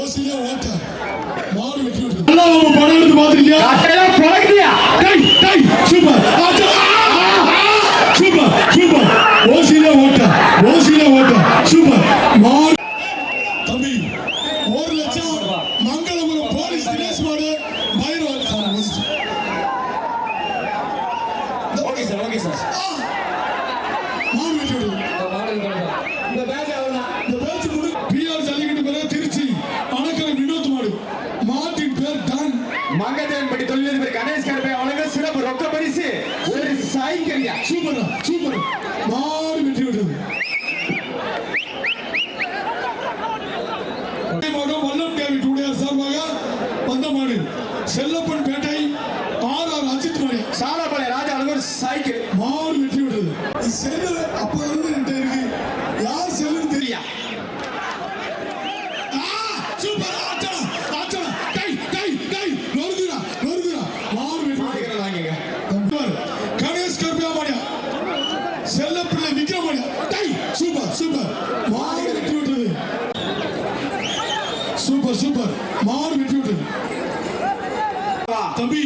ஓசியில ஓட்ட மாடு வெட்டி விட்டு படம் எடுத்து பாத்துருக்கியா சூப்பர். அப்போ இருந்து என்கிட்ட இருக்கு யார் செல்லுன்னு தெரியா? சூப்பர். ஆச்சரம் ஆச்சரம் கை கை கை. நொறுக்குறா நொறுக்குறா மாறு மாறுகிறதாங்க கணேஷ் கருப்பியா மாடியா செல்ல பிள்ளை விக்ரம் மாடியா கை சூப்பர் சூப்பர். மாறு வெட்டி விட்டுறது சூப்பர் சூப்பர். மாறு வெட்டி விட்டுறது தம்பி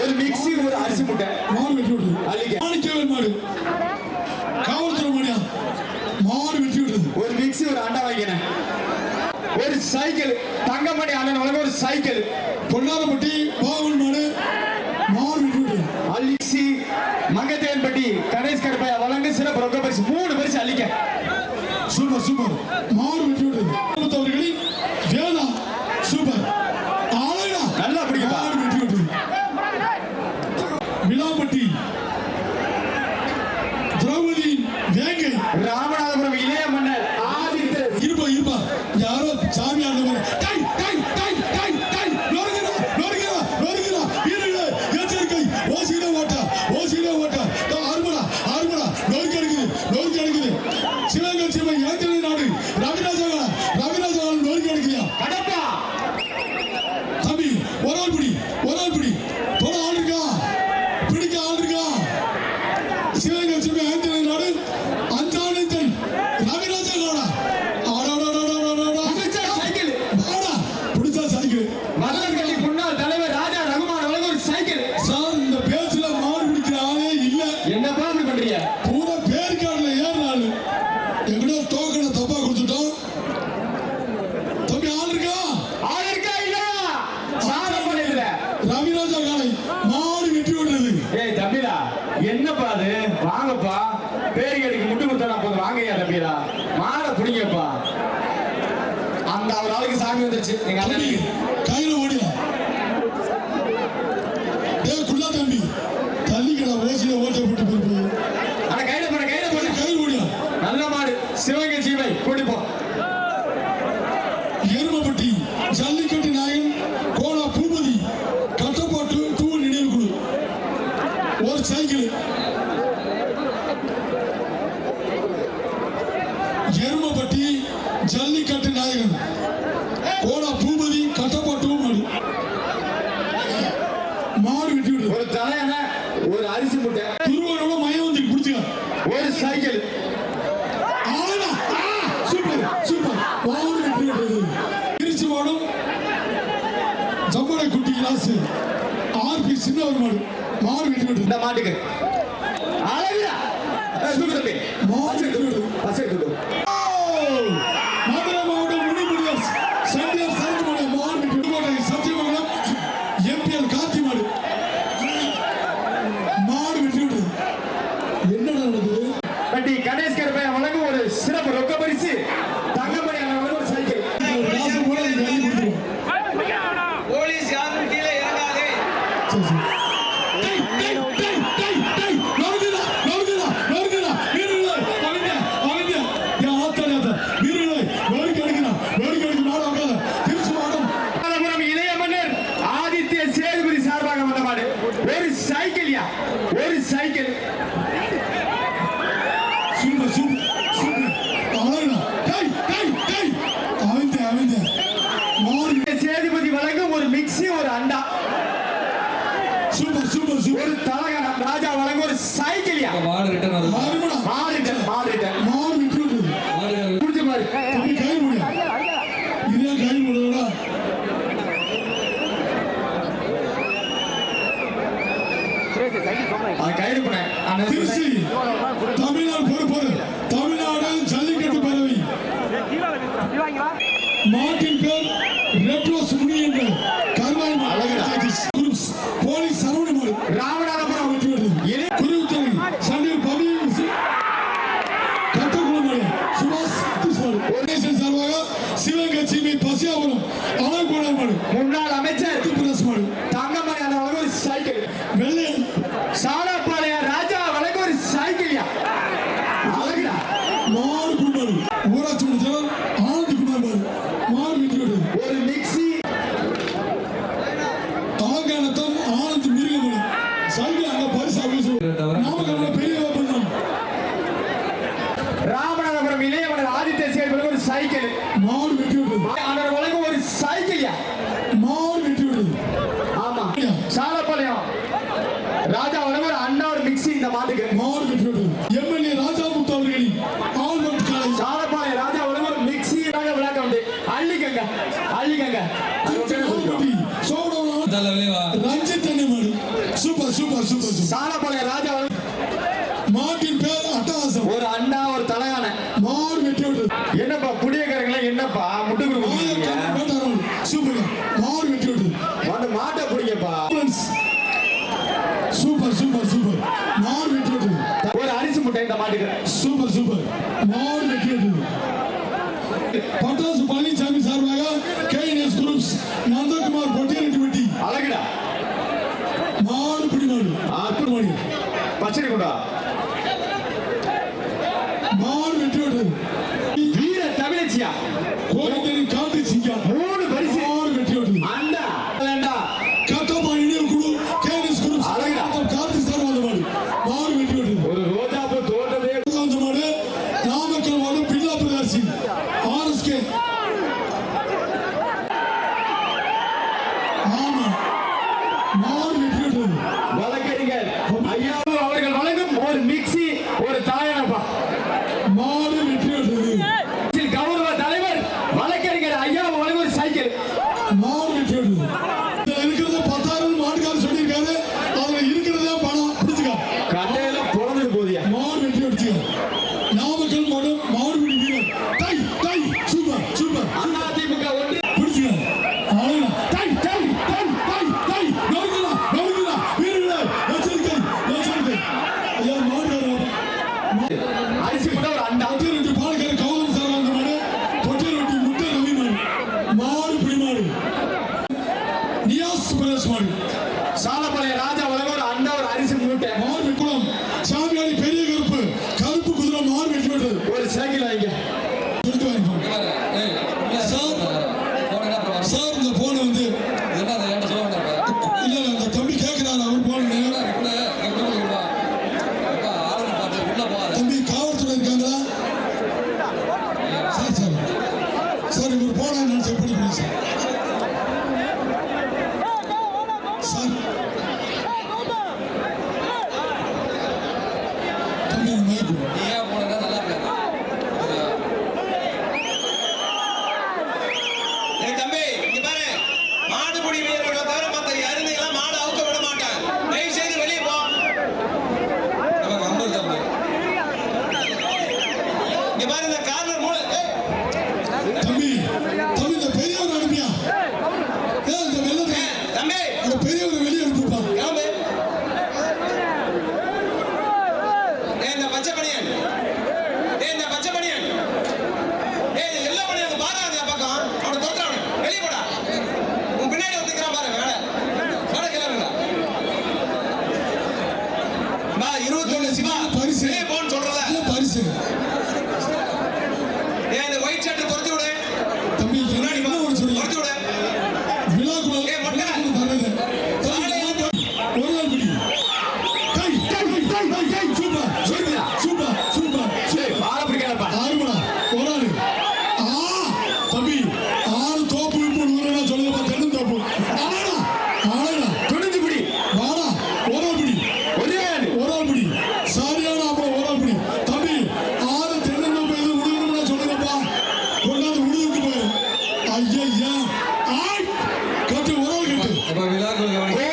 ஒரு மிக்சி ஒரு அரிசி முட்டை. மாறு வெட்டி விடுறது மாணிக்கவேல் மாடு. காவல்துறை மாடியா? மாடு வெட்டி விடுறது ஒரு மிக்ஸி ஒரு அண்டா வாங்கினேன். ஒரு சைக்கிள். தங்கமணி அண்ணன் வழங்க ஒரு சைக்கிள். பொன்னாதப்பட்டி பாவன் மாடு. மாடு வெட்டி விடுறது அலிசி மங்கத்தேன்பட்டி கணேஷ் கருப்பையா வழங்க சிறப்பு ரொக்க பரிசு. மூணு பரிசு அழிக்க சூப்பர் சூப்பர். மாடு விட்டு கூடாது வாங்கப்பா. பேரிகடிக்கு முட்டு கொடுத்தா போதும் வாங்கய்யா தம்பிடா. மாலை பிடிங்கப்பா. அந்த ஒரு நாளைக்கு சாமி வந்துருச்சு. எங்க அண்ணன் கயிறு ஓடி குள்ளா தம்பி. தள்ளிக்கலாம் ரேசில ஓட்ட போட்டு போட்டு ஆனா கையில போட கையில போட்டு கயிறு ஓடியா? நல்ல மாடு. சிவகங்கை சீமை கூட்டிப்போம் எருமப்பட்டி ஜல்லிக்கட்டு நாயன் கோலா பூபதி கட்டப்போட்டு தூள் நினைவு குழு ஒரு சைக்கிள். ஒரு மாடு மாடு மாட்டுக்கு. மாறினாரு மாறிட்டேன் மாறிட்டேன். மாறி விட்டு குடிச்ச திருச்சி. ನರಸಿಂಹಪುರಂ ಅವರಿಗೆ ಕೂಡ ಮಾಡಿ ಮುನ್ನಾಳ அமைச்சர் திபுரஸ் ಮಾಡಿ தங்கமணி அந்த ஒரு சைக்கிள். வெள்ளை. சாலப்பாளைய ராஜா அவருக்கு ஒரு சைக்கிள்யா? அழகுடா. மாறு குமார் ஊராட்சி முடிஞ்சா ஆண்டு குமார். மாறு வீட்டுக்கு ஒரு மிக்சி ஆங்கானத்தம் ஆனந்த் மிருகம் சைக்கிள் அங்க பரிசு அப்படின்னு நாமக்கல்ல பெரிய பண்ணோம் ராமநாதபுரம் இளையவனர் ஆதித்ய செயல்பட ஒரு சைக்கிள். மாறு தலையால to the end. yeah. I got to one.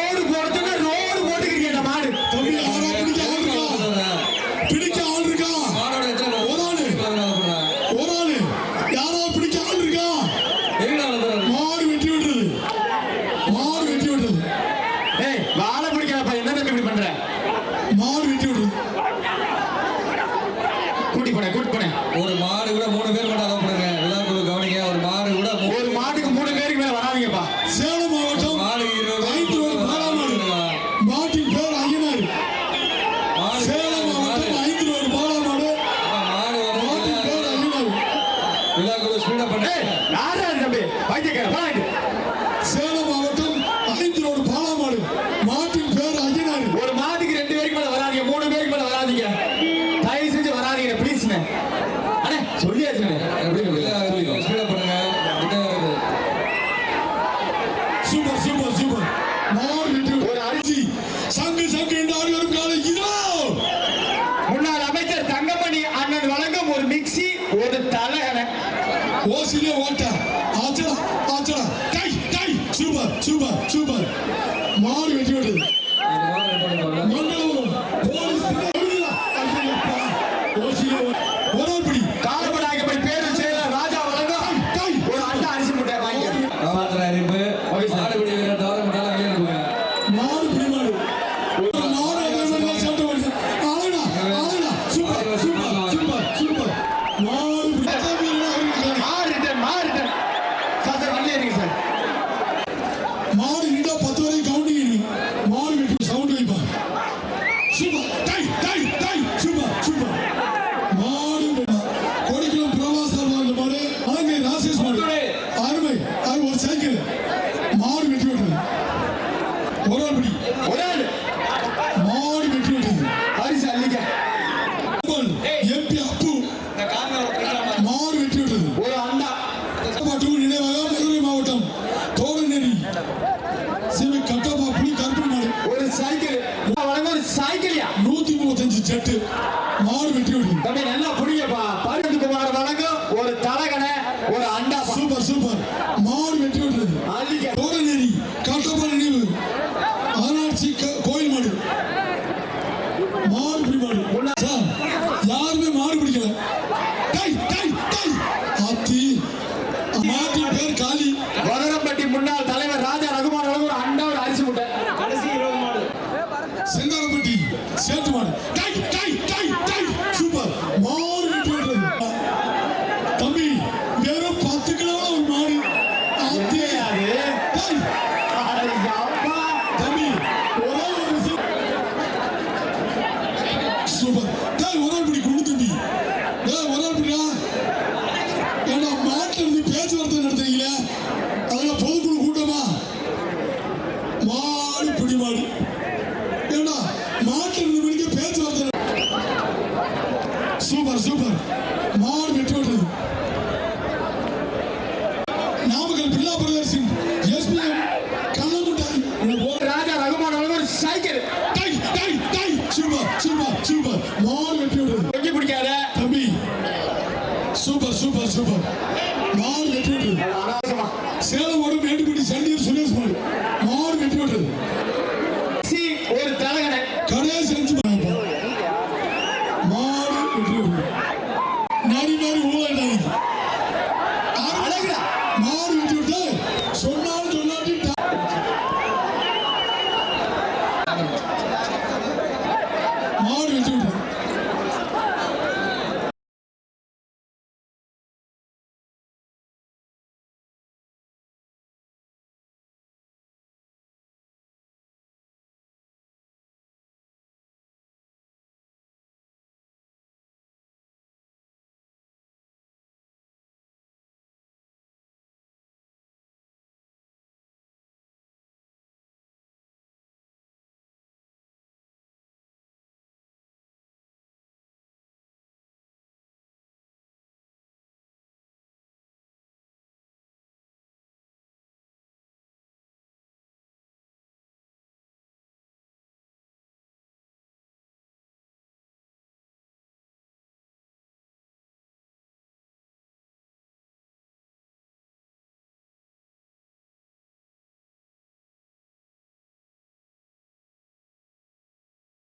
Zero